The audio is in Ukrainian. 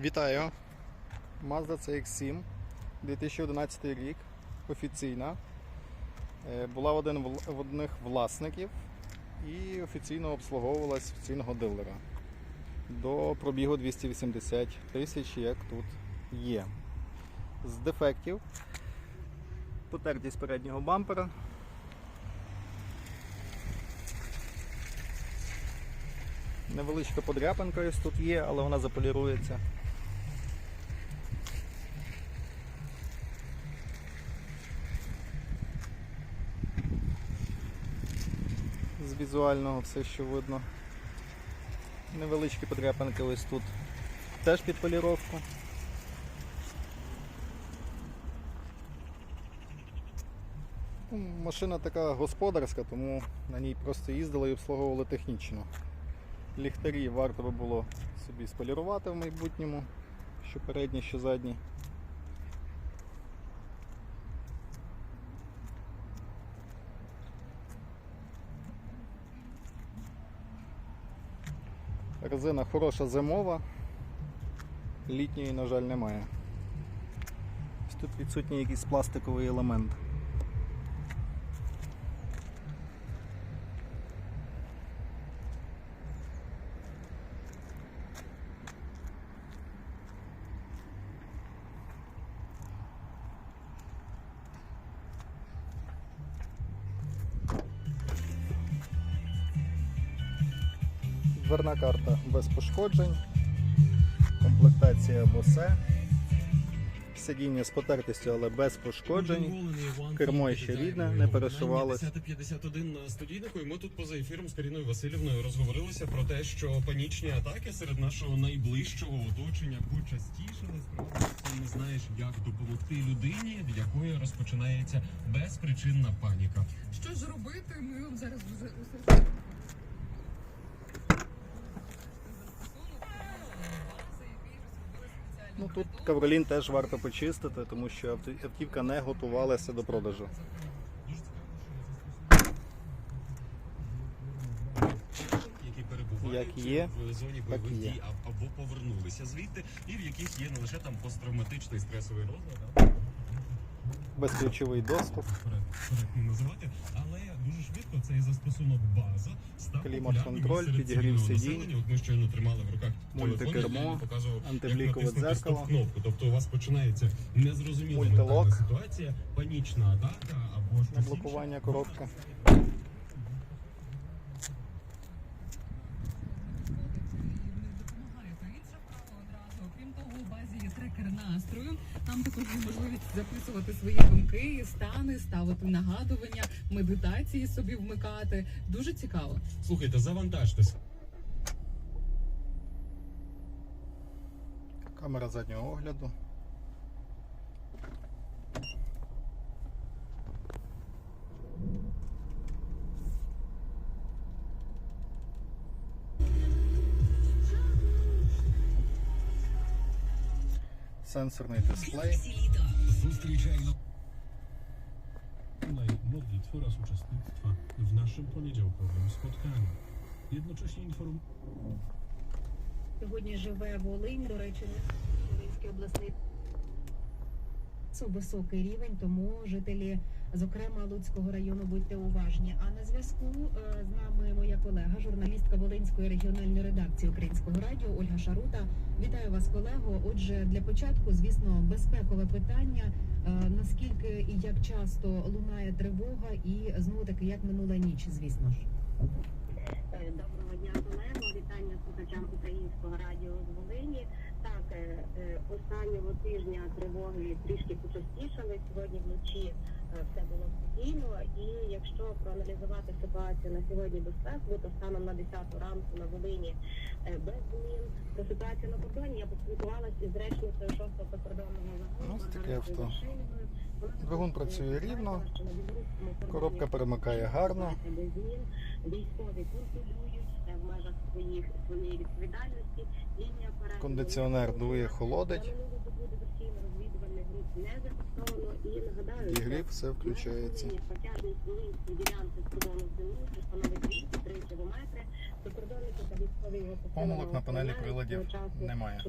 Вітаю! Mazda CX-7 2011 рік. Офіційна. Е, Була в один в одних власників і офіційно обслуговувалась офіційного дилера. До пробігу 280 тисяч, як тут є. З дефектів. Потертість переднього бампера. Невеличка подряпинка ось тут є, але вона заполірується. З візуального все, що видно. Невеличкі подряпинки ось тут. Теж під поліровку. Ну, Машина така господарська, тому на ній просто їздили і обслуговували технічно. Ліхтарі варто би було собі сполірувати в майбутньому, що передні, що задні. Резина хороша зимова, літньої, на жаль, немає. Тут відсутній якийсь пластиковий елемент. Дверна карта без пошкоджень, комплектація босе, сидіння з потертістю, але без пошкоджень. Кермо ще рідне, не перешивалось. 1051 на студійнику, і ми тут поза ефіром з Каріною Васильівною розговорилися про те, що панічні атаки серед нашого найближчого оточення почастішили. Справді ти не знаєш, як допомогти людині, в якої розпочинається безпричинна паніка. Що ж робити? Ми вам зараз Ну тут Кавролін теж варто почистити, тому що автівка не готувалася до продажу. Як є, в зоні так бойових дій або повернулися звідти, і в яких є не лише там посттравматичний стресовий розлад, Безключовий доступ. називати, але дуже швидко цей застосунок база став Клімат-контроль, підігрів сидінь, населення. От ми щойно тримали в руках мультикермо, антиблікове дзеркало. стоп-кнопку. Тобто у вас починається незрозуміла ситуація, панічна атака або щось. Блокування коробки. Трекер настрою. Там також є можливість записувати свої думки, стани, ставити нагадування, медитації собі вмикати. Дуже цікаво. Слухайте, завантажтесь. Камера заднього огляду. Сенсорний дисплей. Zустрічай modlitwy oraz uczestnictwa w naszym poniedziałkowym spotkaniu. Jednocześnie inform... Сьогодні живе Волинь, до речі, Волинський обласний Це високий рівень, тому жителі, зокрема Луцького району, будьте уважні. А на зв'язку е, з нами моя колега, журналістка Волинської регіональної редакції Українського радіо Ольга Шарута. Вітаю вас, колего. Отже, для початку, звісно, безпекове питання. Е, Наскільки і як часто лунає тривога, і знову таки як минула ніч, звісно ж. Е, Доброго дня, колего. Вітання слухачам українського радіо з Волині. Останнього тижня тривоги трішки почастішали. Сьогодні вночі е, все було спокійно. І якщо проаналізувати ситуацію на сьогодні безпекову, то станом на 10 ранку на Волині е, без змін. Про ситуацію на кордоні я поспілкувалася із речницею 6-го прикордонного загону. Авто. Двигун працює рівно, Коробка перемикає гарно. Військові контролюють е, в межах своїх своєї відповідальності. Кондиціонер не дує, холодить. І що все включається. на Волині, Хоча влажність Волинської ділянки з кордону землі, що становить 203 кілометри. Прикордонники та військові його Помилок на панелі приладів немає.